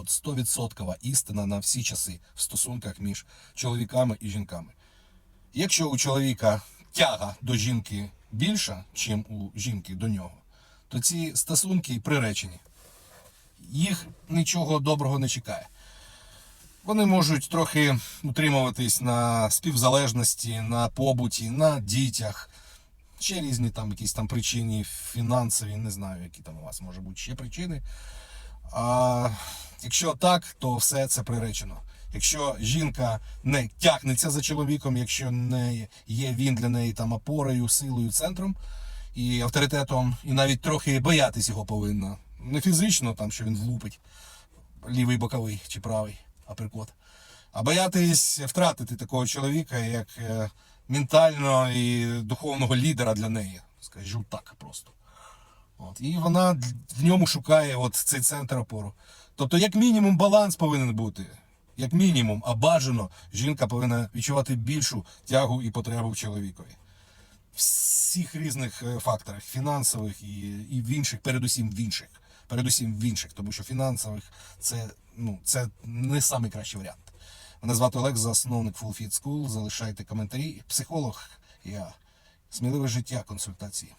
От 100% істина на всі часи в стосунках між чоловіками і жінками. Якщо у чоловіка тяга до жінки більша, ніж у жінки до нього, то ці стосунки приречені. Їх нічого доброго не чекає. Вони можуть трохи утримуватись на співзалежності, на побуті, на дітях. Ще різні там якісь там причини фінансові, не знаю, які там у вас може бути ще причини. А якщо так, то все це приречено. Якщо жінка не тягнеться за чоловіком, якщо не є він для неї там опорою, силою, центром і авторитетом, і навіть трохи боятись його повинна. Не фізично, там, що він влупить, лівий боковий чи правий аперкот. А боятись втратити такого чоловіка як е, ментального і духовного лідера для неї. Скажу так просто. От. І вона в ньому шукає от цей центр опору. Тобто, як мінімум, баланс повинен бути. Як мінімум, а бажано жінка повинна відчувати більшу тягу і потребу в чоловікові. Всіх різних е, факторах, фінансових і, і в інших, передусім в інших. Передусім в інших, тому що фінансових це, ну, це не найкращий варіант. Мене звати Олег, засновник Full Fit School. Залишайте коментарі. Психолог, я сміливе життя, консультації.